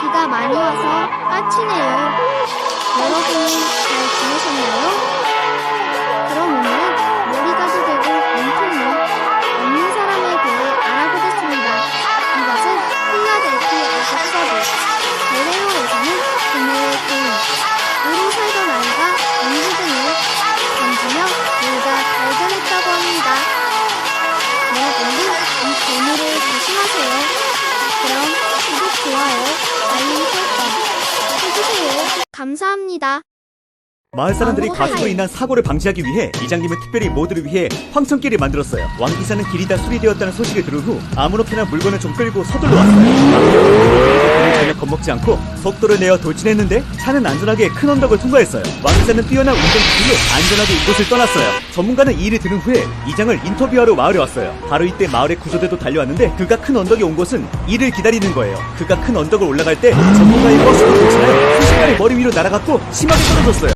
비가 많이 와서 까치네요. 여러분은 잘 지내셨나요? 그럼 오늘은 머리가 되고 몸통이 없는 사람에 대해 알아보겠습니다. 이것은 필라델피아 박사들 베레오에서는 그녀의 개인 우리 살던 아이가 문구등을 던지며 놀다 발견했다고 합니다. 감사합니다. 마을 사람들이 가수로 인한 사고를 방지하기 위해 이장님은 특별히 모두를 위해 황천길을 만들었어요. 왕기사는 길이 다 수리되었다는 소식을 들은 후 아무렇게나 물건을 좀 끌고 서둘러 왔어요. 전혀 겁먹지 않고 속도를 내어 돌진했는데 차는 안전하게 큰 언덕을 통과했어요. 왕기사는 뛰어난 운전 기술로 안전하게 이곳을 떠났어요. 전문가는 이 일을 들은 후에 이장을 인터뷰하러 마을에 왔어요. 바로 이때 마을의 구조대도 달려왔는데 그가 큰 언덕에 온 곳은 이를 기다리는 거예요. 그가 큰 언덕을 올라갈 때 전문가의 버스가 돌진하여 순식간에 머리 위로 날아갔고 심하게 떨어졌어요.